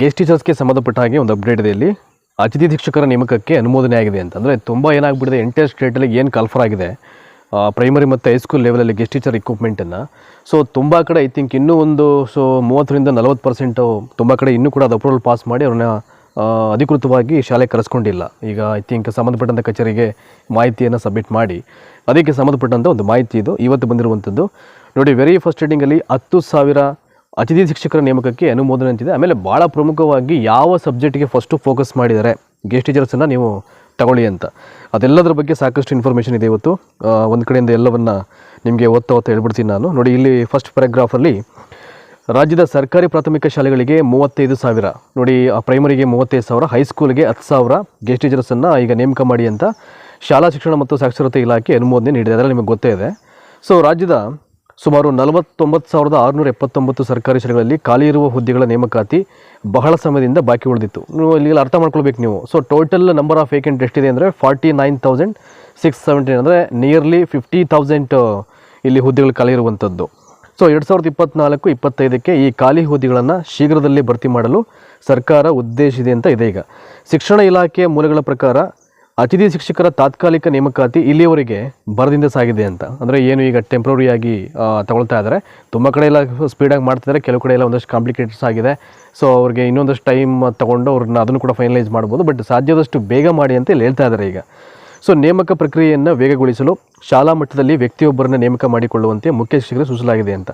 Guest ಟೀಚರ್ಸ್ಗೆ ಸಂಬಂಧಪಟ್ಟ ಹಾಗೆ ಒಂದು ಅಪ್ಡೇಟ್ ಇದೆ ಇಲ್ಲಿ. ಅತಿಥಿ ಶಿಕ್ಷಕರ ನೇಮಕಕ್ಕೆ ಅನುಮೋದನೆ ಆಗಿದೆ ಅಂತಂದರೆ ತುಂಬ ಏನಾಗ್ಬಿಟ್ಟಿದೆ ಎಂಟೈರ್ ಸ್ಟೇಟಲ್ಲಿ ಏನು ಕಲ್ಫರ್ ಆಗಿದೆ ಪ್ರೈಮರಿ ಮತ್ತು ಹೈಸ್ಕೂಲ್ ಲೆವೆಲಲ್ಲಿ ಗೆಸ್ಟ್ ಟೀಚರ್ ಇಕ್ವಿಪ್ಮೆಂಟನ್ನು ಸೊ ತುಂಬ ಕಡೆ ಐ ಥಿಂಕ್ ಇನ್ನೂ ಒಂದು ಸೊ ಮೂವತ್ತರಿಂದ ನಲವತ್ತು ಪರ್ಸೆಂಟು ತುಂಬ ಕಡೆ ಇನ್ನೂ ಕೂಡ ಅದು ಅಪ್ರೂವಲ್ ಪಾಸ್ ಮಾಡಿ ಅವ್ರನ್ನ ಅಧಿಕೃತವಾಗಿ ಶಾಲೆ ಕರೆಸ್ಕೊಂಡಿಲ್ಲ. ಈಗ ಐ ಥಿಂಕ್ ಸಂಬಂಧಪಟ್ಟಂಥ ಕಚೇರಿಗೆ ಮಾಹಿತಿಯನ್ನು ಸಬ್ಮಿಟ್ ಮಾಡಿ. ಅದಕ್ಕೆ ಸಂಬಂಧಪಟ್ಟಂಥ ಒಂದು ಮಾಹಿತಿ ಇದು. ಇವತ್ತು ಬಂದಿರುವಂಥದ್ದು ನೋಡಿ ವೆರಿ ಫಸ್ಟ್ ರೀಡಿಂಗಲ್ಲಿ ಹತ್ತು ಸಾವಿರ ಅತಿಥಿ ಶಿಕ್ಷಕರ ನೇಮಕಕ್ಕೆ ಅನುಮೋದನೆ ಅಂತಿದೆ. ಆಮೇಲೆ ಭಾಳ ಪ್ರಮುಖವಾಗಿ ಯಾವ ಸಬ್ಜೆಕ್ಟಿಗೆ ಫಸ್ಟು ಫೋಕಸ್ ಮಾಡಿದ್ದಾರೆ ಗೆಸ್ಟ್ ಟೀಚರ್ಸನ್ನು ನೀವು ತಗೊಳ್ಳಿ ಅಂತ. ಅದೆಲ್ಲದರ ಬಗ್ಗೆ ಸಾಕಷ್ಟು ಇನ್ಫಾರ್ಮೇಷನ್ ಇದೆ ಇವತ್ತು. ಒಂದು ಕಡೆಯಿಂದ ಎಲ್ಲವನ್ನು ನಿಮಗೆ ಓದ್ತಾ ಓದ್ತಾ ಹೇಳ್ಬಿಡ್ತೀನಿ ನಾನು. ನೋಡಿ, ಇಲ್ಲಿ ಫಸ್ಟ್ ಪ್ಯಾರಾಗ್ರಾಫಲ್ಲಿ ರಾಜ್ಯದ ಸರ್ಕಾರಿ ಪ್ರಾಥಮಿಕ ಶಾಲೆಗಳಿಗೆ ಮೂವತ್ತೈದು ಸಾವಿರ. ನೋಡಿ ಪ್ರೈಮರಿಗೆ ಮೂವತ್ತೈದು ಸಾವಿರ ಹೈಸ್ಕೂಲ್ಗೆ ಹತ್ತು ಸಾವಿರ ಗೆಸ್ಟ್ ಟೀಚರ್ಸನ್ನು ಈಗ ನೇಮಕ ಮಾಡಿ ಅಂತ ಶಾಲಾ ಶಿಕ್ಷಣ ಮತ್ತು ಸಾಕ್ಷರತೆ ಇಲಾಖೆ ಅನುಮೋದನೆ ನೀಡಿದೆ. ಅದರಲ್ಲಿ ನಿಮಗೆ ಗೊತ್ತೇ ಇದೆ. ಸೊ ರಾಜ್ಯದ ಸುಮಾರು ನಲವತ್ತೊಂಬತ್ತು ಸಾವಿರದ ಆರುನೂರ ಎಪ್ಪತ್ತೊಂಬತ್ತು ಸರ್ಕಾರಿ ಶಾಲೆಗಳಲ್ಲಿ ಖಾಲಿ ಇರುವ ಹುದ್ದೆಗಳ ನೇಮಕಾತಿ ಬಹಳ ಸಮಯದಿಂದ ಬಾಕಿ ಉಳಿದಿತ್ತು. ನೀವು ಇಲ್ಲಿ ಅರ್ಥ ಮಾಡ್ಕೊಳ್ಬೇಕು ನೀವು. So total number of vacant ಎಷ್ಟಿದೆ ಅಂದರೆ forty nine thousand six seventeen ಅಂದರೆ ನಿಯರ್ಲಿ ಫಿಫ್ಟಿ ತೌಸಂಡ್ ಇಲ್ಲಿ ಹುದ್ದೆಗಳು ಖಾಲಿ ಇರುವಂಥದ್ದು ಸೊ ಎರಡು ಸಾವಿರದ ಇಪ್ಪತ್ತ್ನಾಲ್ಕು ಇಪ್ಪತ್ತೈದಕ್ಕೆ ಈ ಖಾಲಿ ಹುದ್ದೆಗಳನ್ನು ಶೀಘ್ರದಲ್ಲೇ ಭರ್ತಿ ಮಾಡಲು ಸರ್ಕಾರ ಉದ್ದೇಶಿದೆ ಅಂತ ಇದೆ ಈಗ. ಶಿಕ್ಷಣ ಇಲಾಖೆಯ ಮೂಲಗಳ ಪ್ರಕಾರ ಅತಿಥಿ ಶಿಕ್ಷಕರ ತಾತ್ಕಾಲಿಕ ನೇಮಕಾತಿ ಇಲ್ಲಿಯವರೆಗೆ ಬರದಿಂದ ಸಾಗಿದೆ ಅಂತ. ಅಂದರೆ ಏನು ಈಗ ಟೆಂಪ್ರರಿಯಾಗಿ ತಗೊಳ್ತಾ ಇದ್ದಾರೆ ತುಂಬ ಕಡೆ ಎಲ್ಲ ಸ್ಪೀಡಾಗಿ ಮಾಡ್ತಿದ್ದಾರೆ ಕೆಲವು ಕಡೆ ಎಲ್ಲ ಒಂದಷ್ಟು ಕಾಂಪ್ಲಿಕೇಟೆಡ್ಸ್ ಆಗಿದೆ. ಸೊ ಅವ್ರಿಗೆ ಇನ್ನೊಂದಷ್ಟು ಟೈಮ್ ತಗೊಂಡು ಅವ್ರನ್ನ ಅದನ್ನು ಕೂಡ ಫೈನಲೈಸ್ ಮಾಡ್ಬೋದು. ಬಟ್ ಸಾಧ್ಯದಷ್ಟು ಬೇಗ ಮಾಡಿ ಅಂತ ಇಲ್ಲಿ ಹೇಳ್ತಾ ಇದ್ದಾರೆ ಈಗ. ಸೊ ನೇಮಕ ಪ್ರಕ್ರಿಯೆಯನ್ನು ವೇಗಗೊಳಿಸಲು ಶಾಲಾ ಮಟ್ಟದಲ್ಲಿ ವ್ಯಕ್ತಿಯೊಬ್ಬರನ್ನ ನೇಮಕ ಮಾಡಿಕೊಳ್ಳುವಂತೆ ಮುಖ್ಯ ಶಿಕ್ಷಕರು ಸೂಚಿಸಲಾಗಿದೆ ಅಂತ.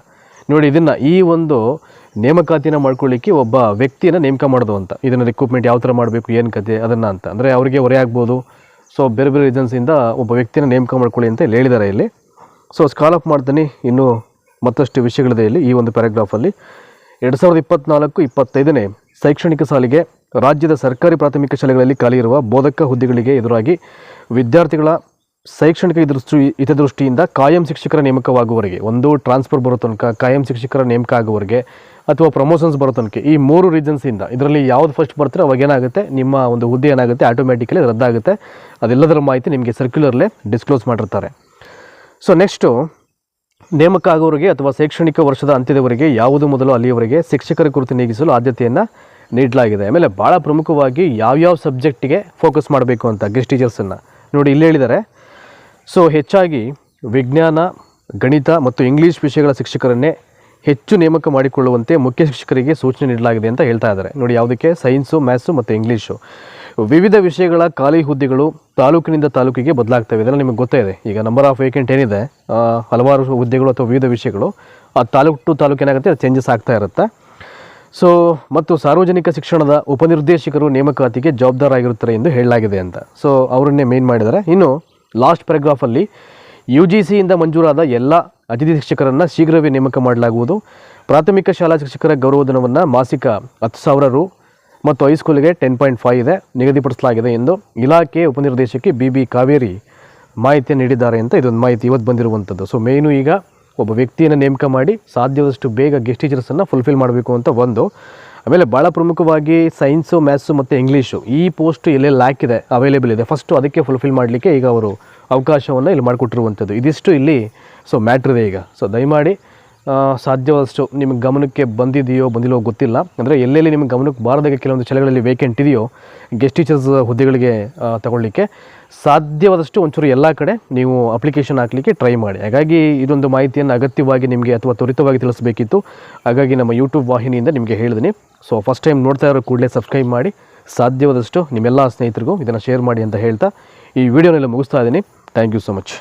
ನೋಡಿ, ಇದನ್ನು ಈ ಒಂದು ನೇಮಕಾತಿನ ಮಾಡ್ಕೊಳ್ಳಿಕ್ಕೆ ಒಬ್ಬ ವ್ಯಕ್ತಿಯನ್ನು ನೇಮಕ ಮಾಡೋದು ಅಂತ. ಇದನ್ನು ರಿಕ್ರೂಟ್ಮೆಂಟ್ ಯಾವ ಥರ ಮಾಡಬೇಕು, ಏನು ಕತೆ ಅದನ್ನು ಅಂತ. ಅಂದರೆ ಅವರಿಗೆ ಹೊರೆ ಆಗ್ಬೋದು. ಸೊ ಬೇರೆ ಬೇರೆ ರೀಸನ್ಸಿಂದ ಒಬ್ಬ ವ್ಯಕ್ತಿನ ನೇಮಕ ಮಾಡ್ಕೊಳ್ಳಿ ಅಂತ ಇಲ್ಲಿ ಹೇಳಿದ್ದಾರೆ ಇಲ್ಲಿ. ಸೊ ಸ್ಕಾಲ್ ಅಪ್ ಮಾಡ್ತೀನಿ. ಇನ್ನೂ ಮತ್ತಷ್ಟು ವಿಷಯಗಳಿದೆ ಇಲ್ಲಿ ಈ ಒಂದು ಪ್ಯಾರಾಗ್ರಾಫಲ್ಲಿ ಎರಡು ಸಾವಿರದ ಇಪ್ಪತ್ನಾಲ್ಕು ಇಪ್ಪತ್ತೈದನೇ ಶೈಕ್ಷಣಿಕ ಸಾಲಿಗೆ ರಾಜ್ಯದ ಸರ್ಕಾರಿ ಪ್ರಾಥಮಿಕ ಶಾಲೆಗಳಲ್ಲಿ ಖಾಲಿ ಇರುವ ಬೋಧಕ ಹುದ್ದೆಗಳಿಗೆ ಎದುರಾಗಿ ವಿದ್ಯಾರ್ಥಿಗಳ ಶೈಕ್ಷಣಿಕ ದೃಷ್ಟಿ ಹಿತದೃಷ್ಟಿಯಿಂದ ಕಾಯಂ ಶಿಕ್ಷಕರ ನೇಮಕವಾಗುವವರೆಗೆ, ಒಂದು ಟ್ರಾನ್ಸ್ಫರ್ ಬರೋ ತನಕ ಕಾಯಂ ಶಿಕ್ಷಕರ ನೇಮಕ ಆಗುವವರೆಗೆ ಅಥವಾ ಪ್ರಮೋಷನ್ಸ್ ಬರೋ ತನಕ, ಈ ಮೂರು ರೀಸನ್ಸಿಂದ ಇದರಲ್ಲಿ ಯಾವ್ದು ಫಸ್ಟ್ ಬರ್ತಾರೆ ಅವಾಗ ಏನಾಗುತ್ತೆ, ನಿಮ್ಮ ಒಂದು ಹುದ್ದೆ ಏನಾಗುತ್ತೆ ಆಟೋಮೆಟಿಕಲಿ ರದ್ದಾಗುತ್ತೆ. ಅದೆಲ್ಲದರ ಮಾಹಿತಿ ನಿಮಗೆ ಸರ್ಕ್ಯುಲರ್ಲೇ ಡಿಸ್ಕ್ಲೋಸ್ ಮಾಡಿರ್ತಾರೆ. ಸೊ ನೆಕ್ಸ್ಟು ನೇಮಕ ಆಗೋರಿಗೆ ಅಥವಾ ಶೈಕ್ಷಣಿಕ ವರ್ಷದ ಅಂತ್ಯದವರೆಗೆ ಯಾವುದು ಮೊದಲು ಅಲ್ಲಿಯವರೆಗೆ ಶಿಕ್ಷಕರ ಕುರಿತು ನೀಗಿಸಲು ಆದ್ಯತೆಯನ್ನು ನೀಡಲಾಗಿದೆ. ಆಮೇಲೆ ಭಾಳ ಪ್ರಮುಖವಾಗಿ ಯಾವ್ಯಾವ ಸಬ್ಜೆಕ್ಟಿಗೆ ಫೋಕಸ್ ಮಾಡಬೇಕು ಅಂತ ಗೆಸ್ಟ್ ಟೀಚರ್ಸನ್ನು ನೋಡಿ, ಇಲ್ಲಿ ಹೇಳಿದ್ದಾರೆ ಸೊ ಹೆಚ್ಚಾಗಿ ವಿಜ್ಞಾನ, ಗಣಿತ ಮತ್ತು ಇಂಗ್ಲೀಷ್ ವಿಷಯಗಳ ಶಿಕ್ಷಕರನ್ನೇ ಹೆಚ್ಚು ನೇಮಕ ಮಾಡಿಕೊಳ್ಳುವಂತೆ ಮುಖ್ಯ ಶಿಕ್ಷಕರಿಗೆ ಸೂಚನೆ ನೀಡಲಾಗಿದೆ ಅಂತ ಹೇಳ್ತಾ ಇದ್ದಾರೆ. ನೋಡಿ, ಯಾವುದಕ್ಕೆ? ಸೈನ್ಸು ಮ್ಯಾಥ್ಸು ಮತ್ತು ಇಂಗ್ಲೀಷು ವಿವಿಧ ವಿಷಯಗಳ ಖಾಲಿ ಹುದ್ದೆಗಳು ತಾಲೂಕಿನಿಂದ ತಾಲೂಕಿಗೆ ಬದಲಾಗ್ತವೆ. ಇದೆಲ್ಲ ನಿಮಗೆ ಗೊತ್ತೇ ಇದೆ. ಈಗ ನಂಬರ್ ಆಫ್ ವೇಕೆಂಟ್ ಏನಿದೆ ಹಲವಾರು ಹುದ್ದೆಗಳು ಅಥವಾ ವಿವಿಧ ವಿಷಯಗಳು, ಆ ತಾಲೂಕು ಟು ತಾಲೂಕು ಏನಾಗುತ್ತೆ? ಚೇಂಜಸ್ ಆಗ್ತಾ ಇರುತ್ತೆ. ಸೊ ಮತ್ತು ಸಾರ್ವಜನಿಕ ಶಿಕ್ಷಣದ ಉಪನಿರ್ದೇಶಕರು ನೇಮಕಾತಿಗೆ ಜವಾಬ್ದಾರಾಗಿರುತ್ತಾರೆ ಎಂದು ಹೇಳಲಾಗಿದೆ ಅಂತ. ಸೊ ಅವರನ್ನೇ ಮೇನ್ ಮಾಡಿದ್ದಾರೆ. ಇನ್ನು ಲಾಸ್ಟ್ ಪ್ಯಾರಾಗ್ರಾಫಲ್ಲಿ ಯು ಜಿ ಸಿಯಿಂದ ಮಂಜೂರಾದ ಎಲ್ಲ ಅತಿಥಿ ಶಿಕ್ಷಕರನ್ನು ಶೀಘ್ರವೇ ನೇಮಕ ಮಾಡಲಾಗುವುದು. ಪ್ರಾಥಮಿಕ ಶಾಲಾ ಶಿಕ್ಷಕರ ಗೌರವಧನವನ್ನು ಮಾಸಿಕ ಹತ್ತು ಸಾವಿರ ರು ಮತ್ತು ಹೈಸ್ಕೂಲಿಗೆ ಟೆನ್ ಪಾಯಿಂಟ್ ಫೈವ್ ಇದೆ ನಿಗದಿಪಡಿಸಲಾಗಿದೆ ಎಂದು ಇಲಾಖೆ ಉಪನಿರ್ದೇಶಕಿ ಬಿ ಬಿ ಕಾವೇರಿ ಮಾಹಿತಿಯನ್ನು ನೀಡಿದ್ದಾರೆ ಅಂತ ಇದೊಂದು ಮಾಹಿತಿ ಇವತ್ತು ಬಂದಿರುವಂಥದ್ದು ಸೊ ಮೇಯ್ನು ಈಗ ಒಬ್ಬ ವ್ಯಕ್ತಿಯನ್ನು ನೇಮಕ ಮಾಡಿ ಸಾಧ್ಯವಾದಷ್ಟು ಬೇಗ ಗೆಸ್ಟ್ ಟೀಚರ್ಸನ್ನು ಫುಲ್ಫಿಲ್ ಮಾಡಬೇಕು ಅಂತ ಒಂದು. ಆಮೇಲೆ ಭಾಳ ಪ್ರಮುಖವಾಗಿ ಸೈನ್ಸು ಮ್ಯಾಥ್ಸು ಮತ್ತು ಇಂಗ್ಲೀಷು ಈ ಪೋಸ್ಟ್ ಎಲ್ಲೆಲ್ಲಿ ಇದೆ ಅವೈಲೇಬಲ್ ಇದೆ. ಫಸ್ಟು ಅದಕ್ಕೆ ಫುಲ್ಫಿಲ್ ಮಾಡಲಿಕ್ಕೆ ಈಗ ಅವರು ಅವಕಾಶವನ್ನು ಇಲ್ಲಿ ಮಾಡಿಕೊಟ್ಟಿರುವಂಥದ್ದು ಇದಿಷ್ಟು ಇಲ್ಲಿ ಸೊ ಮ್ಯಾಟ್ರ್ ಇದೆ ಈಗ. ಸೊ ದಯಮಾಡಿ ಸಾಧ್ಯವಾದಷ್ಟು ನಿಮಗೆ ಗಮನಕ್ಕೆ ಬಂದಿದೆಯೋ ಬಂದಿಲ್ಲೋ ಗೊತ್ತಿಲ್ಲ. ಅಂದರೆ ಎಲ್ಲೆಲ್ಲಿ ನಿಮಗೆ ಗಮನಕ್ಕೆ ಬಾರದಾಗ ಕೆಲವೊಂದು ಶಾಲೆಗಳಲ್ಲಿ ವೇಕೆಂಟ್ ಇದೆಯೋ ಗೆಸ್ಟ್ ಟೀಚರ್ಸ್ ಹುದ್ದೆಗಳಿಗೆ ತಗೊಳ್ಳಿಕ್ಕೆ ಸಾಧ್ಯವಾದಷ್ಟು ಒಂಚೂರು ಎಲ್ಲ ಕಡೆ ನೀವು ಅಪ್ಲಿಕೇಶನ್ ಹಾಕಲಿಕ್ಕೆ ಟ್ರೈ ಮಾಡಿ. ಹಾಗಾಗಿ ಇದೊಂದು ಮಾಹಿತಿಯನ್ನು ಅಗತ್ಯವಾಗಿ ನಿಮಗೆ ಅಥವಾ ತ್ವರಿತವಾಗಿ ತಿಳಿಸಬೇಕಿತ್ತು. ಹಾಗಾಗಿ ನಮ್ಮ ಯೂಟ್ಯೂಬ್ ವಾಹಿನಿಯಿಂದ ನಿಮಗೆ ಹೇಳಿದ್ದೀನಿ ಸೊ ಫಸ್ಟ್ ಟೈಮ್ ನೋಡ್ತಾ ಇರೋ ಕೂಡಲೇ ಸಬ್ಸ್ಕ್ರೈಬ್ ಮಾಡಿ. ಸಾಧ್ಯವಾದಷ್ಟು ನಿಮ್ಮೆಲ್ಲ ಸ್ನೇಹಿತರಿಗೂ ಇದನ್ನು ಶೇರ್ ಮಾಡಿ ಅಂತ ಹೇಳ್ತಾ ಈ ವಿಡಿಯೋನೆಲ್ಲ ಮುಗಿಸ್ತಾ ಇದ್ದೀನಿ. Thank you so much